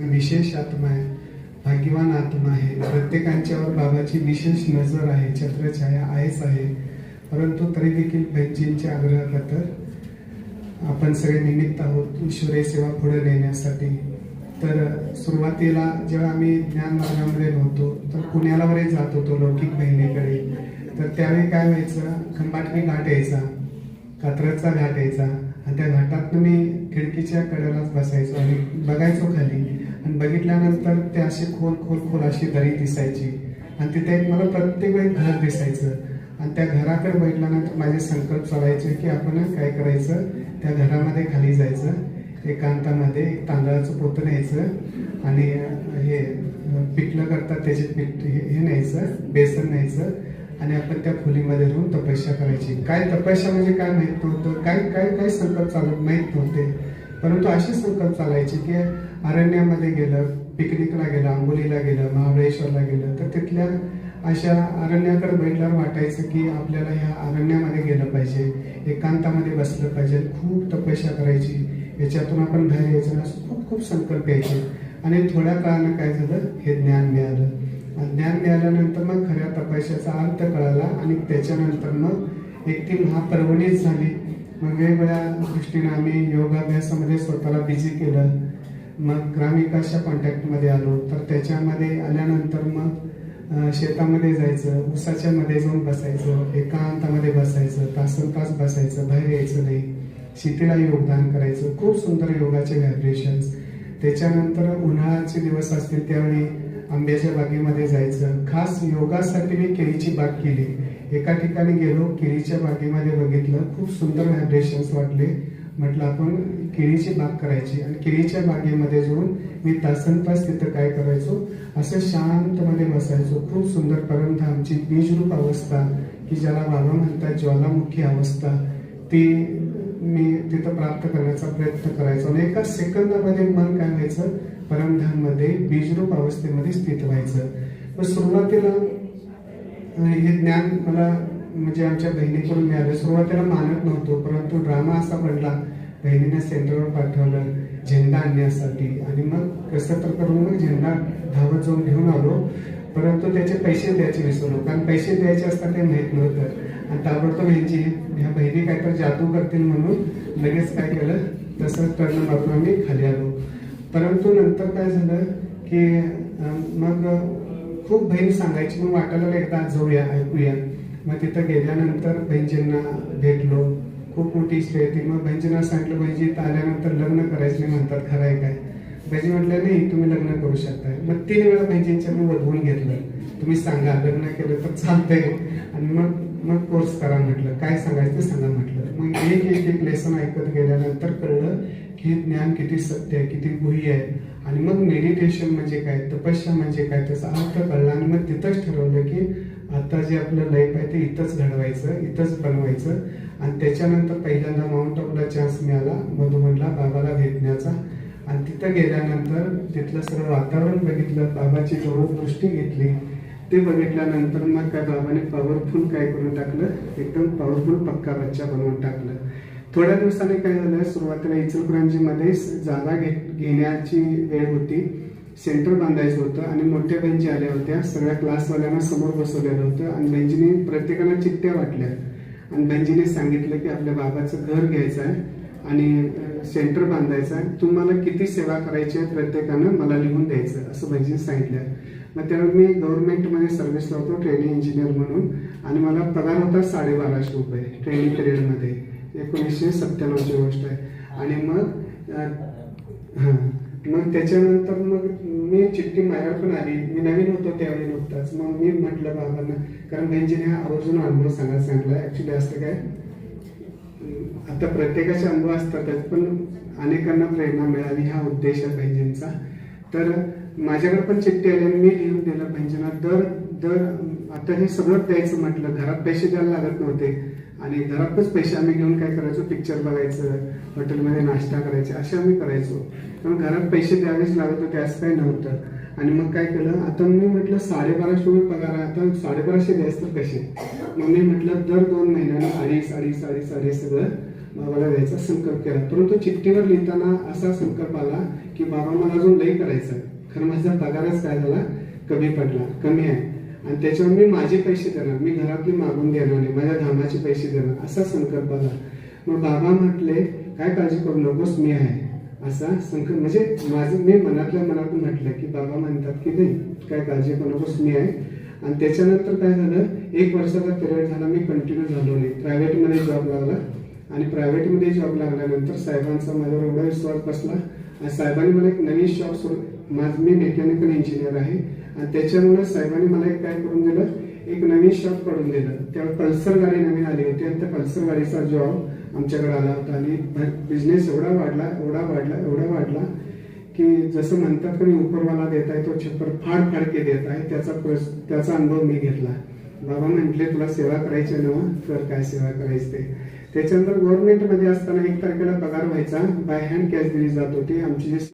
विशेष आत्मा आहे भाग्यवान आत्मा आहे. प्रत्येकांच्यावर बाबाची विशेष नजर आहे छत्रछाया आहेच आहे. परंतु तरी देखील बहिणजींच्या आग्रहाखातर आपण सगळे निमित्त आहोत ईश्वरी सेवा पुढे नेण्यासाठी. तर सुरुवातीला जेव्हा आम्ही ज्ञान मार्गामध्ये नव्हतो तर पुण्याला वगैरे जात होतो लौकिक बहिणीकडे. तर त्यावेळी काय व्हायचं खंबाटकी घाट यायचा कात्रजचा घाट यायचा. आणि त्या घाटात मी खिडकीच्या कडेलाच बसायचो आणि बघायचो खाली. आणि बघितल्यानंतर ते अशी खोल खोल खोल अशी दरी दिसायची. आणि तिथे एक मला प्रत्येक वेळी घर दिसायचं. आणि त्या घराकडे बघितल्यानंतर माझे संकल्प चालायचे की आपण काय करायचं? त्या घरामध्ये खाली जायचं. एकांतामध्ये एक तांदळाचं पोतं न्यायचं. आणि हे पिठलं करतात त्याचे पीठ हे न्यायचं. बेसन न्यायचं. आणि आपण त्या खोलीमध्ये राहून तपस्या करायची. काय तपस्या म्हणजे काय माहीत नव्हतं? काय काय काय संकल्प चालत माहीत नव्हते. परंतु अशी संकल्प चालायची की अरण्यामध्ये गेलं पिकनिकला गेलं आंबोलीला गेलं महाबळेश्वरला गेलं तर तिथल्या अशा अरण्याकडे बैठल्यावर वाटायचं की आपल्याला ह्या अरण्यामध्ये गेलं पाहिजे एकांतामध्ये बसलं पाहिजे खूप तपस्या करायची. याच्यातून आपण बाहेर यायचं असं खूप खूप संकल्प यायचे. आणि थोड्या काळानं काय झालं? हे ज्ञान मिळालं. ज्ञान मिळाल्यानंतर मग खऱ्या तपस्याचा अर्थ कळाला आणि त्याच्यानंतर मग एक ती महापर्वणीच झाली. वेगवेगळ्या दृष्टीने आम्ही योगाभ्यासामध्ये स्वतःला बिझी केलं. मग ग्रामविकासच्या कॉन्टॅक्टमध्ये आलो. तर त्याच्यामध्ये आल्यानंतर मग शेतामध्ये जायचं उसाच्या मध्ये जाऊन बसायचं एकांतामध्ये बसायचं तासन तास बसायचं बाहेर यायचं नाही. शेतीला योगदान करायचं. खूप सुंदर योगाचे व्हायब्रेशन्स त्याच्यानंतर उन्हाळ्याचे दिवस असतील त्यावेळी आंब्याच्या बागेमध्ये जायचं. खास योगासाठी मी केळीची बाग केली. एका ठिकाणी गेलो केळीच्या बागेमध्ये बघितलं खूप सुंदर व्हायब्रेशन्स वाटले. म्हटलं आपण केळीची बाग करायची. आणि केळीच्या बागेमध्ये जाऊन मी तासन तास तिथं काय करायचो? असं शांतमध्ये बसायचो. खूप सुंदर. परमधामची बीजरूप अवस्था की ज्याला बाबा म्हणतात ज्वालामुखी अवस्था ती मी तिथं प्राप्त करण्याचा प्रयत्न करायचो. आणि एका सेकंदामध्ये मन काय व्हायचं? परमधाममध्ये बीजरूप अवस्थेमध्ये स्थित व्हायचं. पण सुरुवातीला हे ज्ञान मला म्हणजे आमच्या बहिणीकडून मिळालं. सुरुवातीला मानत नव्हतो परंतु ड्रामा असा बनला. बहिणीने सेंटरवर पाठवलं झेंडा आणण्यासाठी. आणि मग कसं तर करून मग झेंडा धावत जाऊन घेऊन आलो. परंतु त्याचे पैसे द्यायचे विसरलो कारण पैसे द्यायचे असतात ते माहीत नव्हतं. आणि ताबडतोब ह्यांची ह्या बहिणी काय तर जादू करतील म्हणून लगेच काय केलं तसं टर्न वापरून आम्ही खाली आलो. परंतु नंतर काय झालं की मग खूप बहीण सांगायची मग वाटायला एकदा जाऊया ऐकूया. मग तिथं गेल्यानंतर बहिणजींना भेटलो. खूप मोठी स्टे होती. मग बहिणजींना सांगितलं बहिणजी आल्यानंतर लग्न करायचं नाही म्हणतात खरं आहे काय? बहिणी म्हटलं नाही तुम्ही लग्न करू शकताय मग तीन वेळा बहिणजींच्या मी वधवून घेतलं. तुम्ही सांगा लग्न केलं तर चालतंय. आणि मग मग कोर्स करा म्हटलं. काय सांगायचं ते सांगा म्हटलं. मग एक एक एक लेसन ऐकत गेल्यानंतर कळलं हे ज्ञान किती सत्य आहे किती गुह्य आहे? आणि मग मेडिटेशन म्हणजे काय? तपस्या म्हणजे काय? त्याचा अर्थ कळला आणि मग तिथंच ठरवलं की आता जे आपलं लाईफ आहे ते इथंच घडवायचं इथंच बनवायचं. आणि त्याच्यानंतर पहिल्यांदा माउंट आबूला चान्स मिळाला मधुमनला बाबाला भेटण्याचा. आणि तिथं गेल्यानंतर तिथलं सर्व वातावरण बघितलं बाबाची जवळ दृष्टी घेतली ते बघितल्यानंतर मग काय बाबाने पॉवरफुल काय करून टाकलं? एकदम पॉवरफुल पक्का बच्चा बनवून टाकलं. थोड्या दिवसांनी काय झालं सुरुवातीला इचलकरंजीमध्ये जागा घे घेण्याची वेळ होती. सेंटर बांधायचं होतं आणि मोठ्या बेंची आल्या होत्या. सगळ्या क्लासवाल्यांना समोर बसवलेलं होतं आणि बेंजीने प्रत्येकाला चिठ्ठ्या वाटल्या. आणि बेंजीने सांगितलं की आपल्या बाबाचं घर घ्यायचं आहे आणि सेंटर बांधायचं आहे. तुम्हाला किती सेवा करायची आहे प्रत्येकानं मला लिहून द्यायचं असं बेंजीने सांगितलं. मग त्यावेळी मी गव्हर्नमेंटमध्ये सर्व्हिसला होतो ट्रेनिंग इंजिनियर म्हणून. आणि मला पगार होता साडेबाराशे रुपये ट्रेनिंग पिरियडमध्ये एकोणीसशे सत्त्याण्णवची गोष्ट आहे. आणि मग हां मग त्याच्यानंतर मग मी चिठ्ठी माझ्यावर पण आली. मी नवीन होतो त्यावेळी नुकताच. मग मी म्हटलं बाबांना कारण बहिणजीने हा आवर्जून अनुभव सांगायला सांगला ॲक्च्युली असतं काय? आता प्रत्येकाचे अनुभव असतातच पण अनेकांना प्रेरणा मिळावी हा उद्देश आहे बहिणजींचा तर माझ्याकडे पण चिठ्ठी आली आणि मी लिहून दिलं. बहिणजींना दर दर आता हे सगळं द्यायचं म्हटलं. घरात पैसे द्यायला लागत नव्हते. आणि घरातच पैसे आम्ही घेऊन काय करायचो? पिक्चर बघायचं हॉटेलमध्ये नाश्ता करायचा असे आम्ही करायचो. पण घरात पैसे द्यावेच लागत होते असं काही नव्हतं. आणि मग काय केलं? आता मी म्हटलं साडेबाराशे रुपये पगार आहे आता साडेबाराशे द्यायचं तर कसे? मग मी म्हटलं दर दोन महिन्याला अडीच अडीच अडीच अडीच सगळं बाबाला द्यायचा संकल्प केला. परंतु चिठ्ठीवर लिहिताना असा संकल्प आला की बाबा मला अजून लई करायचं खरं माझा पगारच काय झाला? कमी पडला कमी आहे. आणि त्याच्यावर मी माझे पैसे देणार मी घरातले मागून देणार नाही माझ्या धामाचे पैसे देणार असा संकल्प आला. मग बाबा म्हटले काय काळजी करू नकोस मी आहे. असा संकल्प म्हणजे माझं मी मनातल्या मनातून म्हटलं की बाबा म्हणतात की नाही काय काळजी करू नकोस मी आहे. आणि त्याच्यानंतर काय झालं एक वर्षाचा पिरियड झाला मी कंटिन्यू झालो नाही. प्रायव्हेटमध्ये जॉब लागला आणि प्रायव्हेटमध्ये जॉब लागल्यानंतर साहेबांचा माझ्यावर एवढा विश्वास बसला. आणि साहेबांनी मला एक नवीन शॉप सुरू माझ मी मेकॅनिकल इंजिनियर आहे. आणि त्याच्यामुळे साहेबांनी मला एक काय करून दिलं? एक नवीन शॉप करून दिलं. त्यावेळी पल्सर गाडी नवीन आली होती आणि त्या पल्सर गाडीचा जॉब आमच्याकडे आला होता आणि बिझनेस एवढा वाढला एवढा वाढला एवढा वाढला की जसं म्हणतात कोणी उपरवाला देत आहे तो छप्पर फाड फाडके देत आहे. त्याचा त्याचा अनुभव मी घेतला. बाबा म्हटले तुला सेवा करायची ना तर काय सेवा करायची ते. त्याच्यानंतर गव्हर्नमेंटमध्ये असताना एक तारखेला पगार व्हायचा. बाय हँड कॅश दिली जात होती. आमची जी